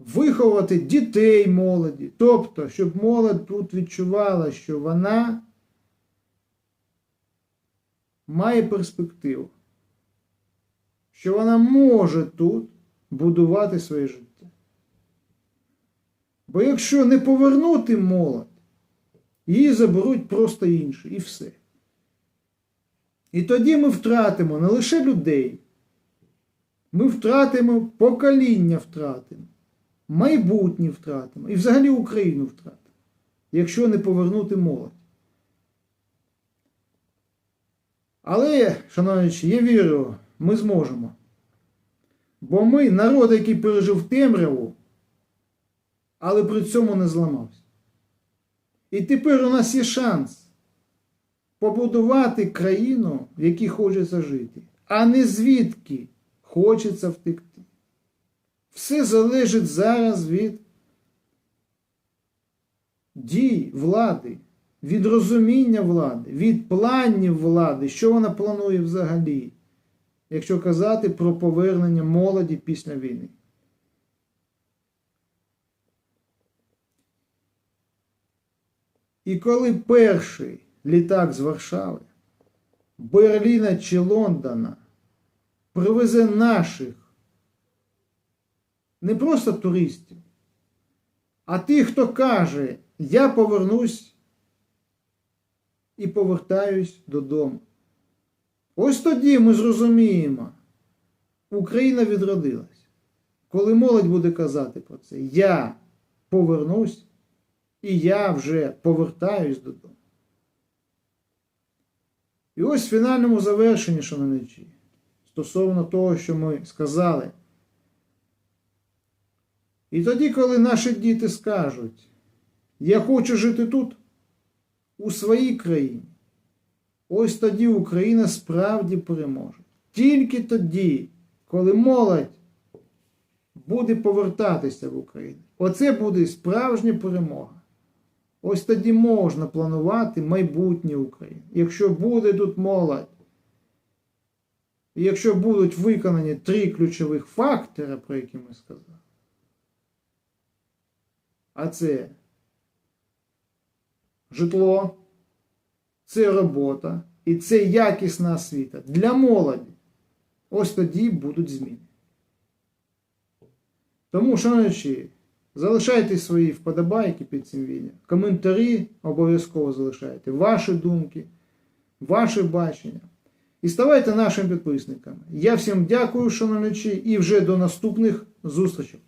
виховати дітей молоді. Тобто, щоб молодь тут відчувала, що вона має перспективу, що вона може тут будувати своє життя. Бо якщо не повернути молодь, її заберуть просто інші, і все. І тоді ми втратимо не лише людей, ми втратимо покоління втратимо, майбутнє втратимо і взагалі Україну втратимо, якщо не повернути молодь. Але, шановні, я вірю, ми зможемо. Бо ми народ, який пережив темряву, але при цьому не зламався. І тепер у нас є шанс побудувати країну, в якій хочеться жити, а не звідки хочеться втекти. Все залежить зараз від дій влади, від розуміння влади, від планів влади, що вона планує взагалі, якщо казати про повернення молоді після війни. І коли перший літак з Варшави, Берліна чи Лондона привезе наших не просто туристів, а тих, хто каже, я повернусь і повертаюсь додому. Ось тоді ми зрозуміємо, Україна відродилась. Коли молодь буде казати про це, я повернусь і я вже повертаюсь додому. І ось в фінальному завершенні, шановничі, стосовно того, що ми сказали. І тоді, коли наші діти скажуть, я хочу жити тут, у своїй країні, ось тоді Україна справді переможе. Тільки тоді, коли молодь буде повертатися в Україну. Оце буде справжня перемога. Ось тоді можна планувати майбутнє України. Якщо буде тут молодь, якщо будуть виконані три ключових фактори, про які ми сказали, а це житло, це робота і це якісна освіта для молоді, ось тоді будуть зміни. Тому, шановні, залишайте свої вподобайки під цим відео. Коментарі обов'язково залишайте. Ваші думки, ваше бачення. І ставайте нашими підписниками. Я всім дякую, шановничі, і вже до наступних зустрічей.